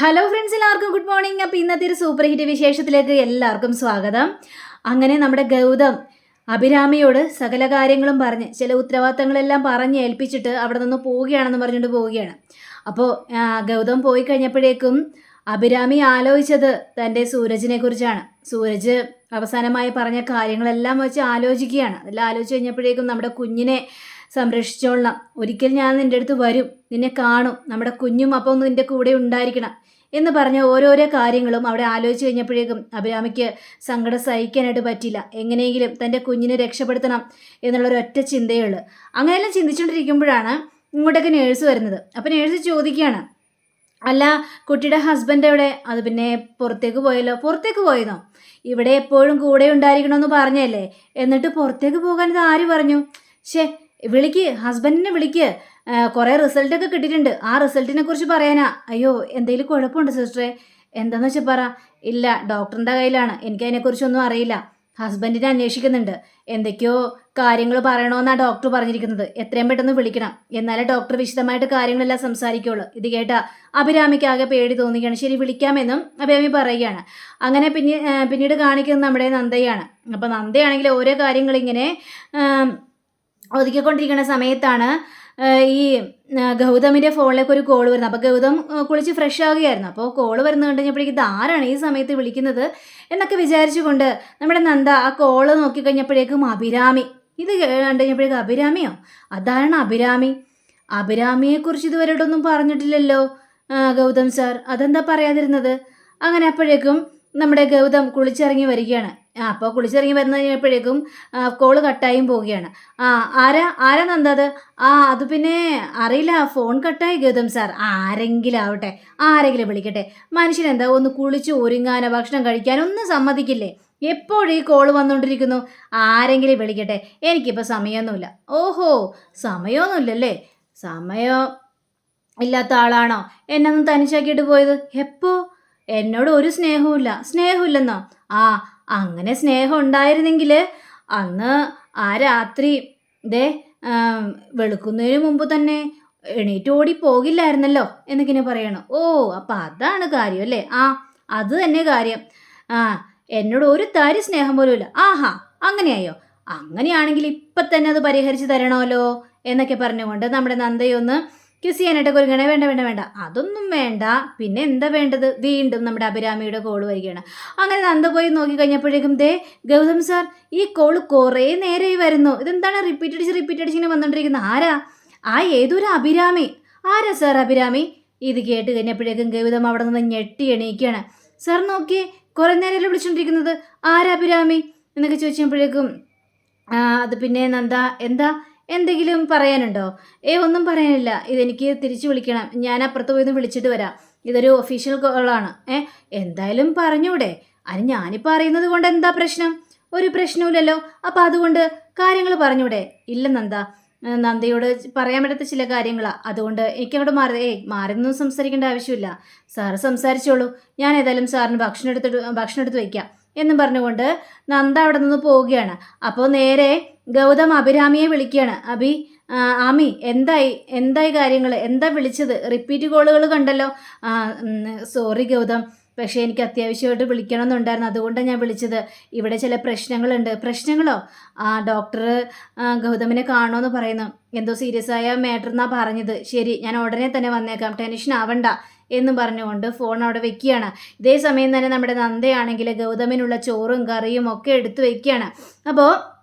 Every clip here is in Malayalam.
ഹലോ ഫ്രണ്ട്സ് എല്ലാവർക്കും ഗുഡ് മോർണിംഗ് അപ്പോൾ ഇന്നത്തെ ഒരു സൂപ്പർ ഹിറ്റ് വിശേഷത്തിലേക്ക് എല്ലാവർക്കും സ്വാഗതം. അങ്ങനെ നമ്മുടെ ഗൗതം അഭിരാമിയോട് സകല കാര്യങ്ങളും പറഞ്ഞ് ചില ഉത്തരവാദിത്തങ്ങളെല്ലാം പറഞ്ഞ് ഏൽപ്പിച്ചിട്ട് അവിടെ നിന്ന് പോവുകയാണെന്ന് പറഞ്ഞുകൊണ്ട് പോവുകയാണ്. അപ്പോൾ ഗൗതം പോയി കഴിഞ്ഞപ്പോഴേക്കും അഭിരാമി ആലോചിച്ചത് തന്റെ സൂരജിനെ കുറിച്ചാണ്. സൂരജ് അവസാനമായി പറഞ്ഞ കാര്യങ്ങളെല്ലാം വെച്ച് ആലോചിക്കുകയാണ്. അതെല്ലാം ആലോചിച്ച് കഴിഞ്ഞപ്പോഴേക്കും നമ്മുടെ കുഞ്ഞിനെ സംരക്ഷിച്ചോളണം. ഒരിക്കൽ ഞാൻ നിന്റെ അടുത്ത് വരും. നിന്നെ കാണും. നമ്മുടെ കുഞ്ഞും അപ്പം ഒന്ന് നിന്റെ കൂടെ ഉണ്ടായിരിക്കണം എന്ന് പറഞ്ഞ ഓരോരോ കാര്യങ്ങളും അവിടെ ആലോചിച്ച് കഴിഞ്ഞപ്പോഴേക്കും അഭിരാമിക്ക് സങ്കടം സഹിക്കാനായിട്ട് പറ്റില്ല എങ്ങനെയെങ്കിലും തന്റെ കുഞ്ഞിനെ രക്ഷപ്പെടുത്തണം എന്നുള്ളൊരു ഒറ്റ ചിന്തയേ ഉള്ളൂ. അങ്ങനെയെല്ലാം ചിന്തിച്ചുകൊണ്ടിരിക്കുമ്പോഴാണ് ഇങ്ങോട്ടൊക്കെ നേഴ്സ് വരുന്നത്. അപ്പോൾ നേഴ്സ് ചോദിക്കുകയാണ് അല്ല കുട്ടിയുടെ ഹസ്ബൻഡ് എവിടെ? അത് പിന്നെ പുറത്തേക്ക് പോയല്ലോ? പുറത്തേക്ക് പോയതോ? ഇവിടെ എപ്പോഴും കൂടെ ഉണ്ടായിരിക്കണമെന്ന് പറഞ്ഞല്ലേ? എന്നിട്ട് പുറത്തേക്ക് പോകാൻ ഇത് ആര് പറഞ്ഞു? ഷേ വിളിക്ക് ഹസ്ബൻഡിനെ വിളിക്ക്. കുറേ റിസൾട്ടൊക്കെ കിട്ടിയിട്ടുണ്ട്. ആ റിസൾട്ടിനെ കുറിച്ച് പറയാനാ. അയ്യോ എന്തെങ്കിലും കുഴപ്പമുണ്ട് സിസ്റ്ററെ എന്താന്ന് വെച്ചാൽ പറ. ഇല്ല ഡോക്ടറിന്റെ കയ്യിലാണ്. എനിക്ക് അതിനെക്കുറിച്ചൊന്നും അറിയില്ല. ഹസ്ബൻഡിനെ അന്വേഷിക്കുന്നുണ്ട്. എന്തൊക്കെയോ കാര്യങ്ങൾ പറയണമെന്നാണ് ഡോക്ടർ പറഞ്ഞിരിക്കുന്നത്. എത്രയും പെട്ടെന്ന് വിളിക്കണം. എന്നാലേ ഡോക്ടർ വിശദമായിട്ട് കാര്യങ്ങളെല്ലാം സംസാരിക്കുള്ളൂ. ഇത് കേട്ടാ അഭിരാമിക്ക് ആകെ പേടി തോന്നുകയാണ് ശരി വിളിക്കാമെന്നും അഭിരാമി പറയുകയാണ്. അങ്ങനെ പിന്നെ പിന്നീട് കാണിക്കുന്നത് നമ്മുടെ നന്ദയാണ്. അപ്പോൾ നന്ദയാണെങ്കിൽ ഓരോ ആം, ഒതുക്കിക്കൊണ്ടിരിക്കുന്ന സമയത്താണ് ഈ ഗൗതമിന്റെ ഫോണിലേക്ക് ഒരു കോൾ വരുന്നത്. അപ്പോൾ ഗൗതം കുളിച്ച് ഫ്രഷ് ആവുകയായിരുന്നു അപ്പോൾ കോൾ വരുന്നത് കണ്ടു കഴിഞ്ഞപ്പോഴേക്കും ഇത് ആരാണ് ഈ സമയത്ത് വിളിക്കുന്നത് എന്നൊക്കെ വിചാരിച്ചുകൊണ്ട് നമ്മുടെ നന്ദ ആ കോൾ നോക്കിക്കഴിഞ്ഞപ്പോഴേക്കും അഭിരാമി. ഇത് കണ്ടു കഴിഞ്ഞപ്പോഴേക്കും അഭിരാമിയോ? അതാണ് അഭിരാമി? അഭിരാമിയെക്കുറിച്ച് ഇതുവരെയൊന്നും പറഞ്ഞിട്ടില്ലല്ലോ ഗൗതം സാർ അതെന്താ പറയാതിരുന്നത്? അങ്ങനെ അപ്പോഴേക്കും നമ്മുടെ ഗൗതം കുളിച്ചിറങ്ങി വരികയാണ്. ആ അപ്പോൾ കുളിച്ചിറങ്ങി വരുന്ന കഴിഞ്ഞപ്പോഴേക്കും കോൾ കട്ടായും പോവുകയാണ്. ആ ആരാ ആരാ നന്ദത് ആ അത് പിന്നെ അറിയില്ല ഫോൺ കട്ടായി ഗൗതം സാർ ആരെങ്കിലും ആവട്ടെ ആരെങ്കിലും വിളിക്കട്ടെ. മനുഷ്യനെന്താ ഒന്ന് കുളിച്ച് ഒരുങ്ങാനോ ഭക്ഷണം കഴിക്കാനോ ഒന്നും സമ്മതിക്കില്ലേ? എപ്പോഴും ഈ കോൾ വന്നുകൊണ്ടിരിക്കുന്നു ആരെങ്കിലും വിളിക്കട്ടെ. എനിക്കിപ്പോൾ സമയമൊന്നുമില്ല ഓഹോ സമയമൊന്നുമില്ലല്ലേ സമയം ഇല്ലാത്ത ആളാണോ? എന്നൊന്നും തനിച്ചാക്കിയിട്ട് പോയത്? എപ്പോൾ എന്നോട് ഒരു സ്നേഹവും ഇല്ല സ്നേഹമില്ലെന്നോ? ആ അങ്ങനെ സ്നേഹം ഉണ്ടായിരുന്നെങ്കിൽ അന്ന് ആ രാത്രി ദേ വെളുക്കുന്നതിന് മുമ്പ് തന്നെ എണീറ്റ് ഓടി പോകില്ലായിരുന്നല്ലോ എന്നൊക്കെ പറയണം. ഓ അപ്പം അതാണ് കാര്യം അല്ലേ? ആ അത് തന്നെ കാര്യം. ആ എന്നോട് ഒരു തരി സ്നേഹം പോലും ഇല്ല ആഹാ അങ്ങനെയായോ? അങ്ങനെയാണെങ്കിൽ ഇപ്പം തന്നെ അത് പരിഹരിച്ച് തരണമല്ലോ എന്നൊക്കെ പറഞ്ഞുകൊണ്ട് നമ്മുടെ നന്ദയൊന്ന് കിസ് ചെയ്യാനായിട്ട് ഒരുങ്ങണേ. വേണ്ട വേണ്ട വേണ്ട. അതൊന്നും വേണ്ട. പിന്നെ എന്താ വേണ്ടത്? വീണ്ടും നമ്മുടെ അഭിരാമിയുടെ കോൾ വരികയാണ്. അങ്ങനെ നന്ദ പോയി നോക്കി കഴിഞ്ഞപ്പോഴേക്കും ദേ ഗൗതം സാർ ഈ കോൾ കുറേ നേരമായി വരുന്നു. ഇതെന്താണ്? റിപ്പീറ്റ് അടിച്ച് റിപ്പീറ്റ് അടിച്ച് ഇങ്ങനെ വന്നുകൊണ്ടിരിക്കുന്നത് ആരാ? ആ ഏതൊരു അഭിരാമി? ആരാ സാർ അഭിരാമി? ഇത് കേട്ട് കഴിഞ്ഞപ്പോഴേക്കും ഗൗതം അവിടെ നിന്ന് ഞെട്ടി എണീക്കുകയാണ്. സാർ നോക്കിയേ കുറേ നേരമല്ലേ വിളിച്ചുകൊണ്ടിരിക്കുന്നത് ആരാ അഭിരാമി? എന്നൊക്കെ ചോദിച്ചപ്പോഴേക്കും അത് പിന്നെ നന്ദ എന്താ? എന്തെങ്കിലും പറയാനുണ്ടോ? ഏ ഒന്നും പറയാനില്ല. ഇതെനിക്ക് തിരിച്ചു വിളിക്കണം. ഞാൻ അപ്പുറത്ത് പോയി വിളിച്ചിട്ട് വരാം. ഇതൊരു ഒഫീഷ്യൽ കോളാണ് ഏ എന്തായാലും പറഞ്ഞൂടെ. അത് ഞാനിപ്പോൾ അറിയുന്നത് കൊണ്ട് എന്താ പ്രശ്നം? ഒരു പ്രശ്നവുമില്ലല്ലോ. അപ്പം അതുകൊണ്ട് കാര്യങ്ങൾ പറഞ്ഞൂടെ. ഇല്ല നന്ദ നന്ദയോട് പറയാൻ പറ്റാത്ത ചില കാര്യങ്ങളാണ് അതുകൊണ്ട് എനിക്കങ്ങോട്ട് മാറി. ഏയ് മാറിയൊന്നും സംസാരിക്കേണ്ട ആവശ്യമില്ല. സാറ് സംസാരിച്ചോളൂ. ഞാൻ ഏതായാലും സാറിന് ഭക്ഷണം എടുത്തിട്ട് ഭക്ഷണം എടുത്ത് വയ്ക്കാം. എന്നും പറഞ്ഞുകൊണ്ട് നന്ദ അവിടെ നിന്ന് പോവുകയാണ്. അപ്പോൾ നേരെ ഗൗതം അഭിരാമിയെ വിളിക്കുകയാണ്. അഭി ആമി എന്തായി എന്തായി കാര്യങ്ങൾ എന്താ വിളിച്ചത്? റിപ്പീറ്റ് കോളുകൾ കണ്ടല്ലോ. സോറി ഗൗതം. പക്ഷേ എനിക്ക് അത്യാവശ്യമായിട്ട് വിളിക്കണമെന്നുണ്ടായിരുന്നു. അതുകൊണ്ടാണ് ഞാൻ വിളിച്ചത്. ഇവിടെ ചില പ്രശ്നങ്ങളുണ്ട്. പ്രശ്നങ്ങളോ? ആ ഡോക്ടർ ഗൗതമിനെ കാണുമെന്ന് പറയുന്നു. എന്തോ സീരിയസ് ആയ മാറ്റർ എന്നാണ് പറഞ്ഞത്. ശരി ഞാൻ ഉടനെ തന്നെ വന്നേക്കാം. ടെൻഷൻ ആവണ്ട എന്നും പറഞ്ഞുകൊണ്ട് ഫോൺ അവിടെ വെക്കുകയാണ്. ഇതേ സമയം തന്നെ നമ്മുടെ നന്ദയാണെങ്കിൽ ഗൗതമിനുള്ള ചോറും കറിയും ഒക്കെ എടുത്തു വെക്കുകയാണ്. അപ്പോൾ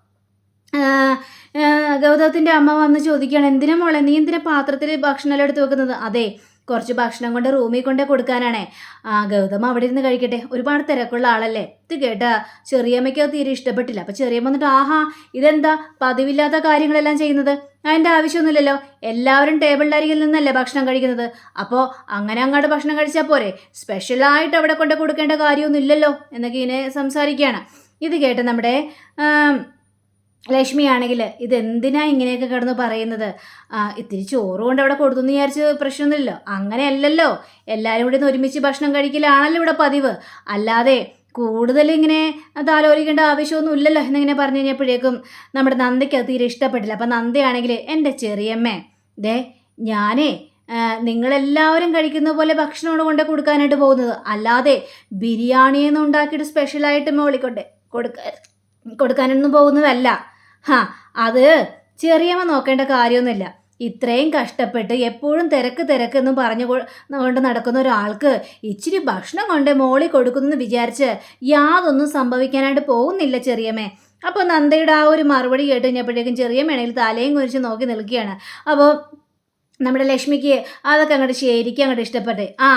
ഗൗതമത്തിന്റെ അമ്മ വന്ന് ചോദിക്കുകയാണ് എന്തിനാ മോളെ നീ എന്തിനാ പാത്രത്തിൽ ഭക്ഷണമെല്ലാം എടുത്ത് വെക്കുന്നത്? അതെ കുറച്ച് ഭക്ഷണം കൊണ്ട് റൂമിൽ കൊണ്ടേ കൊടുക്കാനാണേ. ആ ഗൗതം അവിടെ ഇരുന്ന് കഴിക്കട്ടെ ഒരുപാട് തിരക്കുള്ള ആളല്ലേ? ഇത് കേട്ടാ ചെറിയമ്മയ്ക്ക് അത് തീരെ ഇഷ്ടപ്പെട്ടില്ല. അപ്പം ചെറിയമ്മ വന്നിട്ട് ആഹാ ഇതെന്താ പതിവില്ലാത്ത കാര്യങ്ങളെല്ലാം ചെയ്യുന്നത്? അതിന്റെ ആവശ്യമൊന്നുമില്ലല്ലോ എല്ലാവരും ടേബിളിലരികിൽ നിന്നല്ലേ ഭക്ഷണം കഴിക്കുന്നത്? അപ്പോൾ അങ്ങനെ അങ്ങോട്ട് ഭക്ഷണം കഴിച്ചാൽ പോരെ സ്പെഷ്യലായിട്ട് അവിടെ കൊണ്ട് കൊടുക്കേണ്ട കാര്യമൊന്നും ഇല്ലല്ലോ എന്നൊക്കെ ഇങ്ങനെ സംസാരിക്കുകയാണ്. ഇത് കേട്ട് നമ്മുടെ ലക്ഷ്മിയാണെങ്കിൽ ഇതെന്തിനാ ഇങ്ങനെയൊക്കെ കിടന്ന് പറയുന്നത്? ഇത്തിരി ചോറ് കൊണ്ട് അവിടെ കൊടുത്തു വിചാരിച്ച് പ്രശ്നമൊന്നുമില്ലല്ലോ അങ്ങനെയല്ലല്ലോ. എല്ലാവരും കൂടി ഒരുമിച്ച് ഭക്ഷണം കഴിക്കലാണല്ലോ ഇവിടെ പതിവ്. അല്ലാതെ കൂടുതൽ ഇങ്ങനെ താലോലിക്കേണ്ട ആവശ്യമൊന്നും ഇല്ലല്ലോ എന്നിങ്ങനെ പറഞ്ഞു കഴിഞ്ഞപ്പോഴേക്കും നമ്മുടെ നന്ദയ്ക്ക് അത് തീരെ ഇഷ്ടപ്പെട്ടില്ല. അപ്പം നന്ദയാണെങ്കിൽ എന്റെ ചെറിയമ്മേ ദേ ഞാനേ നിങ്ങളെല്ലാവരും കഴിക്കുന്ന പോലെ ഭക്ഷണമാണ് കൊണ്ട് കൊടുക്കാനായിട്ട് പോകുന്നത്. അല്ലാതെ ബിരിയാണിയെന്ന് ഉണ്ടാക്കിയിട്ട് സ്പെഷ്യലായിട്ട് മോളിക്കൊണ്ട് കൊടുക്ക കൊടുക്കാനൊന്നും പോകുന്നതല്ല. ഹാ അത് ചെറിയമ്മ നോക്കേണ്ട കാര്യമൊന്നുമില്ല. ഇത്രയും കഷ്ടപ്പെട്ട് എപ്പോഴും തിരക്ക് തിരക്ക് എന്ന് പറഞ്ഞു കൊണ്ട് നടക്കുന്ന ഒരാൾക്ക് ഇച്ചിരി ഭക്ഷണം കൊണ്ട് മോളി കൊടുക്കുന്നെന്ന് വിചാരിച്ച് യാതൊന്നും സംഭവിക്കാനായിട്ട് പോകുന്നില്ല ചെറിയമ്മേ. അപ്പോൾ നന്ദയുടെ ആ ഒരു മറുപടി കേട്ട് കഴിഞ്ഞപ്പോഴേക്കും ചെറിയ മേണയിൽ തലയും കുറിച്ച് നോക്കി നിൽക്കുകയാണ്. അപ്പോൾ നമ്മുടെ ലക്ഷ്മിക്ക് അതൊക്കെ അങ്ങോട്ട് ശരിക്കും അങ്ങോട്ട് ഇഷ്ടപ്പെട്ടെ. ആ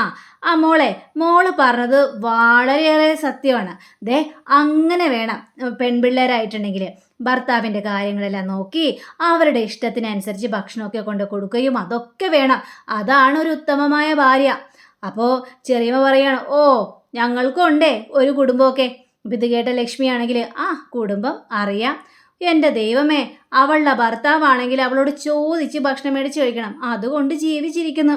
ആ മോളെ മോൾ പറഞ്ഞത് വളരെയേറെ സത്യമാണ്. ദേ അങ്ങനെ വേണം പെൺപിള്ളേരായിട്ടുണ്ടെങ്കിൽ ഭർത്താവിന്റെ കാര്യങ്ങളെല്ലാം നോക്കി അവരുടെ ഇഷ്ടത്തിനനുസരിച്ച് ഭക്ഷണമൊക്കെ കൊണ്ട് കൊടുക്കുകയും അതൊക്കെ വേണം. അതാണ് ഒരു ഉത്തമമായ ഭാര്യ. അപ്പോൾ ചെറിയമ്മ പറയാണ് ഓ ഞങ്ങൾക്കുണ്ടേ ഒരു കുടുംബമൊക്കെ. ഇത് കേട്ട ലക്ഷ്മിയാണെങ്കിൽ ആ കുടുംബം അറിയാം. എന്റെ ദൈവമേ അവളുടെ ഭർത്താവാണെങ്കിൽ അവളോട് ചോദിച്ച് ഭക്ഷണം മേടിച്ച് കഴിക്കണം. അതുകൊണ്ട് ജീവിച്ചിരിക്കുന്നു.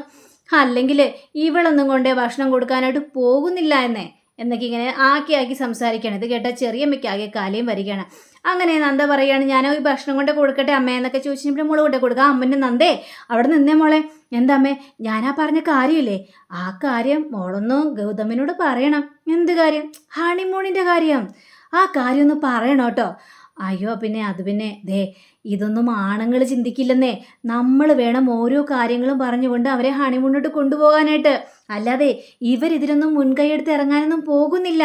അല്ലെങ്കിൽ ഇവളൊന്നും കൊണ്ടേ ഭക്ഷണം കൊടുക്കാനായിട്ട് പോകുന്നില്ല എന്നേ. എന്നൊക്കെ ഇങ്ങനെ ആക്കി ആക്കി സംസാരിക്കുകയാണ് ഇത് കേട്ട ചെറിയമ്മയ്ക്ക് ആകെ കാലയും വരികയാണ്. അങ്ങനെ നന്ദ പറയുകയാണ് ഞാൻ ഈ ഭക്ഷണം കൊണ്ട് കൊടുക്കട്ടെ അമ്മ എന്നൊക്കെ ചോദിച്ചിട്ട് മോൾ കൊണ്ടേ കൊടുക്കുക അമ്മന്റെ നന്ദേ അവിടെ നിന്നേ മോളെ. എന്താ അമ്മേ ഞാനാ പറഞ്ഞ കാര്യമില്ലേ? ആ കാര്യം മോളൊന്ന് ഗൗതമിനോട് പറയണം. എന്ത് കാര്യം? ഹണിമൂണിന്റെ കാര്യം. ആ കാര്യം ഒന്ന് പറയണം കേട്ടോ. അയ്യോ പിന്നെ അത് പിന്നെ ദേ ഇതൊന്നും ആണുങ്ങൾ ചിന്തിക്കില്ലെന്നേ. നമ്മൾ വേണം ഓരോ കാര്യങ്ങളും പറഞ്ഞുകൊണ്ട് അവരെ ഹണിമൂണിട്ട് കൊണ്ടുപോകാനായിട്ട്. അല്ലാതെ ഇവരിതിലൊന്നും മുൻകൈയെടുത്ത് ഇറങ്ങാനൊന്നും പോകുന്നില്ല.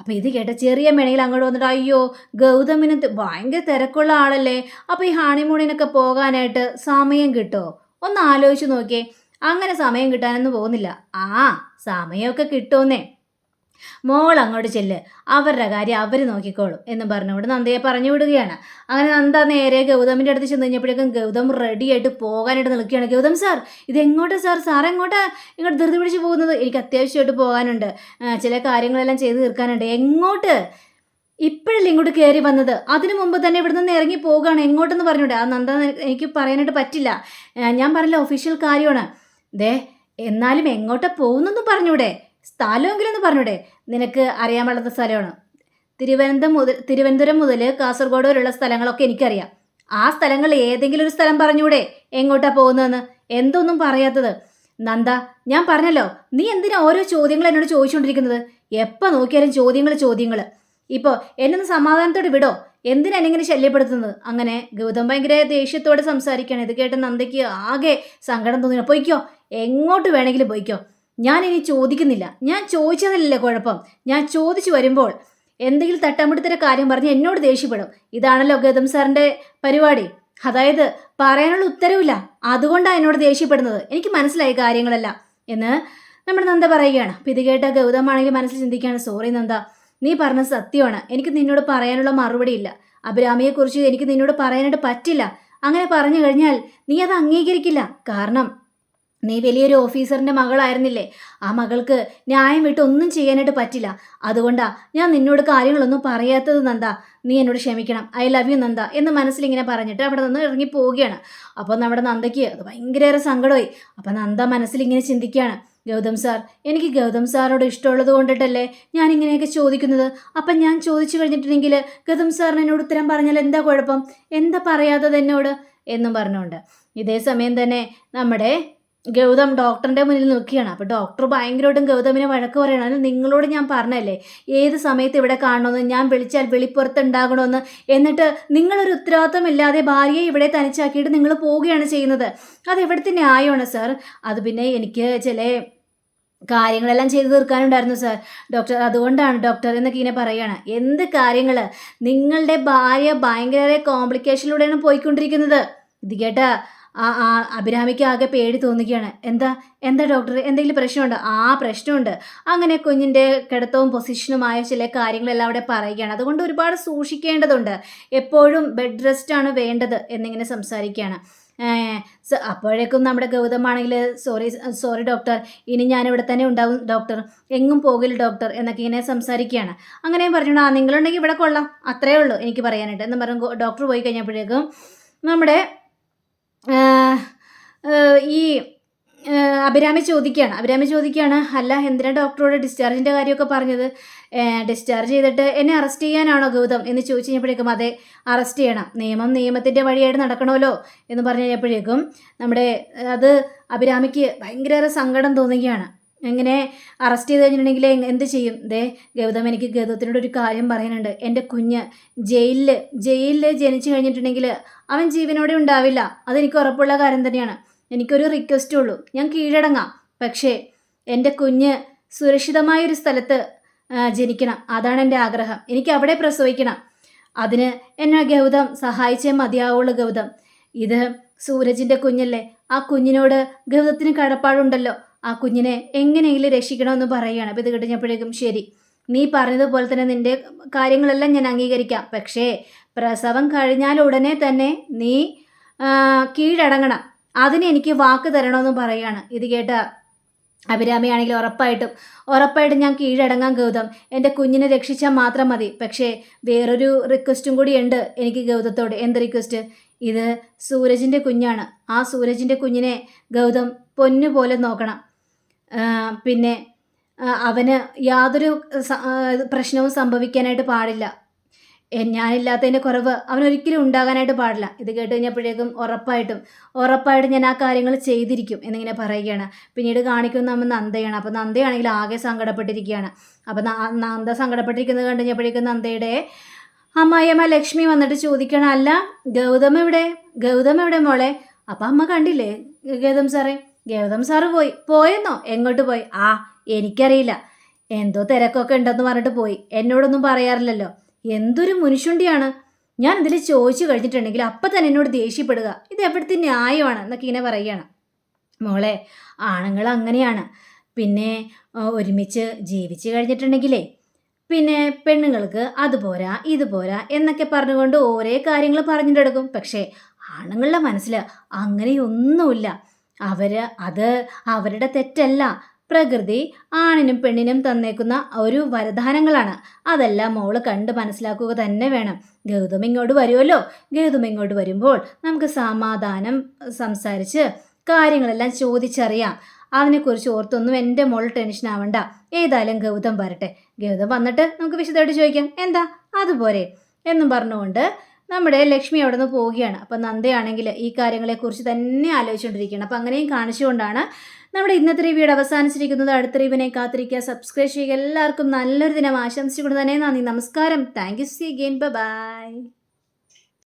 അപ്പം ഇത് കേട്ട ചെറിയ മേണയിൽ അങ്ങോട്ട് വന്നിട്ട് അയ്യോ ഗൗതമിന് ഭയങ്കര തിരക്കുള്ള ആളല്ലേ. അപ്പോൾ ഈ ഹണിമൂണിനൊക്കെ പോകാനായിട്ട് സമയം കിട്ടുമോ ഒന്ന് ആലോചിച്ച് നോക്കിയേ. അങ്ങനെ സമയം കിട്ടാനൊന്നും പോകുന്നില്ല. ആ സമയമൊക്കെ കിട്ടുമെന്നേ മോൾ അങ്ങോട്ട് ചെല്ല്. അവരുടെ കാര്യം അവർ നോക്കിക്കോളും എന്ന് പറഞ്ഞുകൊണ്ട് നന്ദയെ പറഞ്ഞു വിടുകയാണ്. അങ്ങനെ നന്ദ നേരെ ഗൗതമിന്റെ അടുത്ത് ചെന്ന് കഴിഞ്ഞപ്പോഴേക്കും ഗൗതം റെഡിയായിട്ട് പോകാനായിട്ട് നിൽക്കുകയാണ്. ഗൗതം സാർ ഇത് എങ്ങോട്ടാ സാർ സാർ എങ്ങോട്ടാ? ഇങ്ങോട്ട് ധൃതി പിടിച്ച് പോകുന്നത്? എനിക്ക് അത്യാവശ്യമായിട്ട് പോകാനുണ്ട്. ചില കാര്യങ്ങളെല്ലാം ചെയ്ത് തീർക്കാനുണ്ട്. എങ്ങോട്ട്? ഇപ്പോഴല്ലേ ഇങ്ങോട്ട് കയറി വന്നത്? അതിനു മുമ്പ് തന്നെ ഇവിടെ നിന്ന് ഇറങ്ങി പോവുകയാണ്. എങ്ങോട്ടെന്ന് പറഞ്ഞൂടെ ആ നന്ദ എനിക്ക് പറയാനായിട്ട് പറ്റില്ല. ഞാൻ പറഞ്ഞില്ല ഒഫീഷ്യൽ കാര്യമാണ്. ദേ എന്നാലും എങ്ങോട്ടാ പോകുന്നൊന്നും പറഞ്ഞൂടെ സ്ഥലമെങ്കിലും ഒന്ന് പറഞ്ഞൂടെ. നിനക്ക് അറിയാൻ പാടാത്ത സ്ഥലമാണ്. തിരുവനന്തപുരം മുതൽ തിരുവനന്തപുരം മുതൽ കാസർഗോഡ് വരെയുള്ള സ്ഥലങ്ങളൊക്കെ എനിക്കറിയാം. ആ സ്ഥലങ്ങൾ ഏതെങ്കിലും ഒരു സ്ഥലം പറഞ്ഞൂടെ എങ്ങോട്ടാ പോകുന്നതെന്ന്? എന്തൊന്നും പറയാത്തത്? നന്ദ ഞാൻ പറഞ്ഞല്ലോ നീ എന്തിനാ ഓരോ ചോദ്യങ്ങൾ എന്നോട് ചോദിച്ചുകൊണ്ടിരിക്കുന്നത് എപ്പോൾ നോക്കിയാലും ചോദ്യങ്ങൾ ചോദ്യങ്ങൾ ഇപ്പോൾ എന്നൊന്ന് സമാധാനത്തോടെ വിടോ. എന്തിനാ ഇങ്ങനെ ശല്യപ്പെടുത്തുന്നത്? അങ്ങനെ ഗൗതം ഭയങ്കര ദേഷ്യത്തോടെ സംസാരിക്കുകയാണ്. ഇത് കേട്ട് നന്ദയ്ക്ക് ആകെ സങ്കടം തോന്നിയാണ് പൊയ്ക്കോ. എങ്ങോട്ട് വേണമെങ്കിലും പൊയ്ക്കോ. ഞാൻ ഇനി ചോദിക്കുന്നില്ല. ഞാൻ ചോദിച്ചതല്ലേ കുഴപ്പം. ഞാൻ ചോദിച്ചു വരുമ്പോൾ എന്തെങ്കിലും തട്ടമിടുത്തര കാര്യം പറഞ്ഞ് എന്നോട് ദേഷ്യപ്പെടും. ഇതാണല്ലോ ഗൗതം സാറിന്റെ പരിപാടി. അതായത് പറയാനുള്ള ഉത്തരവില്ല. അതുകൊണ്ടാണ് എന്നോട് ദേഷ്യപ്പെടുന്നത്. എനിക്ക് മനസ്സിലായി കാര്യങ്ങളെല്ലാം. എന്ന് നമ്മുടെ നന്ദ പറയുകയാണ്. അപ്പം ഇത് കേട്ട ഗൗതമാണെങ്കിൽ മനസ്സിൽ ചിന്തിക്കുകയാണ് സോറി നന്ദ നീ പറഞ്ഞ സത്യമാണ്. എനിക്ക് നിന്നോട് പറയാനുള്ള മറുപടി ഇല്ല. അഭിരാമിയെക്കുറിച്ച് എനിക്ക് നിന്നോട് പറയാനായിട്ട് പറ്റില്ല. അങ്ങനെ പറഞ്ഞു കഴിഞ്ഞാൽ നീ അത് അംഗീകരിക്കില്ല. കാരണം നീ വലിയൊരു ഓഫീസറിന്റെ മകളായിരുന്നില്ലേ? ആ മകൾക്ക് ന്യായം വിട്ട് ഒന്നും ചെയ്യാനായിട്ട് പറ്റില്ല. അതുകൊണ്ടാ ഞാൻ നിന്നോട് കാര്യങ്ങളൊന്നും പറയാത്തത് നന്ദ. നീ എന്നോട് ക്ഷമിക്കണം. ഐ ലവ് യു നന്ദ എന്ന് മനസ്സിലിങ്ങനെ പറഞ്ഞിട്ട് അവിടെ നിന്ന് ഇറങ്ങി പോവുകയാണ്. അപ്പോൾ നമ്മുടെ നന്ദയ്ക്ക് അത് ഭയങ്കരേറെ സങ്കടമായി. അപ്പോൾ നന്ദ മനസ്സിലിങ്ങനെ ചിന്തിക്കുകയാണ്. ഗൗതം സാർ എനിക്ക് ഗൗതം സാറോട് ഇഷ്ടമുള്ളത് കൊണ്ടിട്ടല്ലേ ഞാൻ ഇങ്ങനെയൊക്കെ ചോദിക്കുന്നത്? അപ്പം ഞാൻ ചോദിച്ചു കഴിഞ്ഞിട്ടുണ്ടെങ്കിൽ ഗൗതം സാറിന് എന്നോട് ഉത്തരം പറഞ്ഞാൽ എന്താ കുഴപ്പം? എന്താ പറയാത്തത് എന്നോട്? എന്നും പറഞ്ഞുകൊണ്ട്. ഇതേ സമയം തന്നെ നമ്മുടെ ഗൗതം ഡോക്ടറിന്റെ മുന്നിൽ നിൽക്കുകയാണ്. അപ്പോൾ ഡോക്ടർ ഭയങ്കരമായിട്ടും ഗൗതമിനെ വഴക്ക് പറയണം. അതിന് നിങ്ങളോട് ഞാൻ പറഞ്ഞല്ലേ ഏത് സമയത്ത് ഇവിടെ കാണണമെന്ന് ഞാൻ വിളിച്ചാൽ വെളിപ്പുറത്ത് ഉണ്ടാകണമെന്ന്. എന്നിട്ട് നിങ്ങളൊരു ഉത്തരവാദിത്തമില്ലാതെ ഭാര്യയെ ഇവിടെ തനിച്ചാക്കിയിട്ട് നിങ്ങൾ പോവുകയാണ് ചെയ്യുന്നത്. അത് എവിടുത്തെ ന്യായമാണ് സർ? അത് പിന്നെ എനിക്ക് ചില കാര്യങ്ങളെല്ലാം ചെയ്തു തീർക്കാനുണ്ടായിരുന്നു സർ. ഡോക്ടർ അതുകൊണ്ടാണ് ഡോക്ടർ എന്നൊക്കെ ഇങ്ങനെ പറയുകയാണ്. എന്ത് കാര്യങ്ങൾ നിങ്ങളുടെ ഭാര്യ ഭയങ്കര കോംപ്ലിക്കേഷനിലൂടെയാണ് പോയിക്കൊണ്ടിരിക്കുന്നത്. ഇത് കേട്ടാ ആ ആ അഭിരാമിക്ക് ആകെ പേടി തോന്നുകയാണ് എന്താ എന്താ ഡോക്ടർ എന്തെങ്കിലും പ്രശ്നമുണ്ടോ? ആ പ്രശ്നമുണ്ട്. അങ്ങനെ കുഞ്ഞിന്റെ കിടത്തവും പൊസിഷനുമായ ചില കാര്യങ്ങളെല്ലാം അവിടെ പറയുകയാണ്. അതുകൊണ്ട് ഒരുപാട് സൂക്ഷിക്കേണ്ടതുണ്ട്. എപ്പോഴും ബെഡ് റെസ്റ്റ് ആണ് വേണ്ടത് എന്നിങ്ങനെ സംസാരിക്കുകയാണ്. അപ്പോഴേക്കും നമ്മുടെ ഗൗതമാണെങ്കിൽ സോറി സോറി ഡോക്ടർ ഇനി ഞാനിവിടെ തന്നെ ഉണ്ടാവും ഡോക്ടർ എങ്ങും പോകില്ല ഡോക്ടർ എന്നൊക്കെ ഇങ്ങനെ സംസാരിക്കുകയാണ്. അങ്ങനെയും പറഞ്ഞു ആ നിങ്ങളുണ്ടെങ്കിൽ ഇവിടെ കൊള്ളാം. അത്രയേ ഉള്ളൂ എനിക്ക് പറയാനായിട്ട്. എന്ന് പറഞ്ഞു ഡോക്ടർ പോയി കഴിഞ്ഞപ്പോഴേക്കും നമ്മുടെ ഈ അഭിരാമി ചോദിക്കുകയാണ് അഭിരാമി ചോദിക്കുകയാണ് അല്ല എന്തിനാണ് ഡോക്ടറോട് ഡിസ്ചാർജിന്റെ കാര്യമൊക്കെ പറഞ്ഞത്? ഡിസ്ചാർജ് ചെയ്തിട്ട് എന്നെ അറസ്റ്റ് ചെയ്യാനാണോ ഗൗതം? എന്ന് ചോദിച്ചു കഴിഞ്ഞപ്പോഴേക്കും അതെ അറസ്റ്റ് ചെയ്യണം. നിയമം നിയമത്തിന്റെ വഴിയായിട്ട് നടക്കണമല്ലോ? എന്ന് പറഞ്ഞു കഴിഞ്ഞപ്പോഴേക്കും നമ്മുടെ അത് അഭിരാമിക്ക് ഭയങ്കര സങ്കടം തോന്നുകയാണ്. എങ്ങനെ അറസ്റ്റ് ചെയ്ത് കഴിഞ്ഞിട്ടുണ്ടെങ്കിൽ എന്ത് ചെയ്യും? ദേ ഗൗതം എനിക്ക് ഗൗതത്തിനോട് ഒരു കാര്യം പറയാനുണ്ട്. എന്റെ കുഞ്ഞ് ജയിലിൽ ജയിലിൽ ജനിച്ചു കഴിഞ്ഞിട്ടുണ്ടെങ്കിൽ അവൻ ജീവനോടെ ഉണ്ടാവില്ല. അതെനിക്ക് ഉറപ്പുള്ള കാര്യം തന്നെയാണ്. എനിക്കൊരു റിക്വസ്റ്റേ ഉള്ളൂ. ഞാൻ കീഴടങ്ങാം. പക്ഷേ എന്റെ കുഞ്ഞ് സുരക്ഷിതമായൊരു സ്ഥലത്ത് ജനിക്കണം. അതാണ് എന്റെ ആഗ്രഹം. എനിക്ക് അവിടെ പ്രസവിക്കണം. അതിന് എന്നെ ഗൗതം സഹായിച്ചേ മതിയാവുള്ളൂ ഗൗതം. ഇത് സൂരജിന്റെ കുഞ്ഞല്ലേ? ആ കുഞ്ഞിനോട് ഗൗതത്തിന് കടപ്പാടുണ്ടല്ലോ. ആ കുഞ്ഞിനെ എങ്ങനെയെങ്കിലും രക്ഷിക്കണമെന്ന് പറയുകയാണ്. അപ്പോൾ ഇത് കിട്ടുന്നപ്പോഴേക്കും ശരി നീ പറഞ്ഞതുപോലെ തന്നെ നിന്റെ കാര്യങ്ങളെല്ലാം ഞാൻ അംഗീകരിക്കാം. പക്ഷേ പ്രസവം കഴിഞ്ഞാൽ ഉടനെ തന്നെ നീ കീഴടങ്ങണം. അതിന് എനിക്ക് വാക്ക് തരണമെന്ന് പറയുകയാണ്. ഇത് കേട്ട അഭിരാമിയാണെങ്കിൽ ഉറപ്പായിട്ടും ഉറപ്പായിട്ടും ഞാൻ കീഴടങ്ങാൻ ഗൗതം. എന്റെ കുഞ്ഞിനെ രക്ഷിച്ചാൽ മാത്രം മതി. പക്ഷേ വേറൊരു റിക്വസ്റ്റും കൂടി ഉണ്ട് എനിക്ക് ഗൗതത്തോട്. എന്ത് റിക്വസ്റ്റ് ഇത് സൂരജിന്റെ കുഞ്ഞാണ്. ആ സൂരജിന്റെ കുഞ്ഞിനെ ഗൗതം പൊന്നുപോലെ നോക്കണം. പിന്നെ അവന് യാതൊരു പ്രശ്നവും സംഭവിക്കാനായിട്ട് പാടില്ല. ഞാനില്ലാത്തതിന്റെ കുറവ് അവനൊരിക്കലും ഉണ്ടാകാനായിട്ട് പാടില്ല. ഇത് കേട്ട് കഴിഞ്ഞപ്പോഴേക്കും ഉറപ്പായിട്ടും ഉറപ്പായിട്ടും ഞാൻ ആ കാര്യങ്ങൾ ചെയ്തിരിക്കും എന്നിങ്ങനെ പറയുകയാണ്. പിന്നീട് കാണിക്കുന്ന നമ്മൾ നന്ദയാണ്. അപ്പോൾ നന്ദയാണെങ്കിൽ ആകെ സങ്കടപ്പെട്ടിരിക്കുകയാണ്. അപ്പോൾ നന്ദ സങ്കടപ്പെട്ടിരിക്കുന്നത് കണ്ടു കഴിഞ്ഞപ്പോഴേക്കും നന്ദയുടെ അമ്മായിയമ്മ ലക്ഷ്മി വന്നിട്ട് ചോദിക്കണം അല്ല ഗൗതം എവിടെ? ഗൗതം എവിടെ മോളെ? അപ്പം അമ്മ കണ്ടില്ലേ ഗൗതം സാറേ? ഗൗതം സാറ് പോയി. പോയെന്നോ? എങ്ങോട്ട് പോയി? ആ എനിക്കറിയില്ല. എന്തോ തിരക്കൊക്കെ ഉണ്ടെന്ന് പറഞ്ഞിട്ട് പോയി. എന്നോടൊന്നും പറയാറില്ലല്ലോ. എന്തൊരു മുനുഷുണ്ടിയാണ് ഞാൻ ഇതിൽ ചോദിച്ചു കഴിഞ്ഞിട്ടുണ്ടെങ്കിൽ അപ്പം തന്നെ എന്നോട് ദേഷ്യപ്പെടുക. ഇത് എവിടുത്തെ ന്യായമാണ് എന്നൊക്കെ ഇങ്ങനെ പറയുകയാണ്. മോളെ ആണുങ്ങൾ അങ്ങനെയാണ്. പിന്നെ ഒരുമിച്ച് ജീവിച്ചു കഴിഞ്ഞിട്ടുണ്ടെങ്കിലേ പിന്നെ പെണ്ണുങ്ങൾക്ക് അത് പോരാ ഇത് പോരാ എന്നൊക്കെ പറഞ്ഞുകൊണ്ട് ഓരോ കാര്യങ്ങൾ പറഞ്ഞിട്ടെടുക്കും. പക്ഷേ ആണുങ്ങളുടെ മനസ്സിൽ അങ്ങനെയൊന്നുമില്ല. അവർ അത് അവരുടെ തെറ്റല്ല. പ്രകൃതി ആണിനും പെണ്ണിനും തന്നേക്കുന്ന ഒരു വരദാനങ്ങളാണ്. അതെല്ലാം മോൾ കണ്ട് മനസ്സിലാക്കുക തന്നെ വേണം. ഗൗതം ഇങ്ങോട്ട് വരുമല്ലോ ഗൗതം ഇങ്ങോട്ട് വരുമ്പോൾ നമുക്ക് സമാധാനം സംസാരിച്ച് കാര്യങ്ങളെല്ലാം ചോദിച്ചറിയാം. അതിനെക്കുറിച്ച് ഓർത്തൊന്നും എന്റെ മോൾ ടെൻഷൻ ആവണ്ട. ഏതായാലും ഗൗതം വരട്ടെ. ഗൗതം വന്നിട്ട് നമുക്ക് വിശദമായിട്ട് ചോദിക്കാം. എന്താ? അതുപോലെ. എന്നും പറഞ്ഞുകൊണ്ട് നമ്മുടെ ലക്ഷ്മി അവിടെ നിന്ന് പോവുകയാണ്. അപ്പം നന്ദയാണെങ്കിൽ ഈ കാര്യങ്ങളെക്കുറിച്ച് തന്നെ ആലോചിച്ചുകൊണ്ടിരിക്കുകയാണ് അപ്പം അങ്ങനെയും കാണിച്ചുകൊണ്ടാണ് നമ്മുടെ ഇന്നത്തെ റിവ്യൂടെ അവസാനിച്ചിരിക്കുന്നത്. അടുത്ത റിവിനെ കാത്തിരിക്കുക. സബ്സ്ക്രൈബ് ചെയ്യുക. എല്ലാവർക്കും നല്ലൊരു ദിനം ആശംസിച്ചുകൊണ്ട് തന്നെ നന്ദി. നമസ്കാരം. Thank you see again bye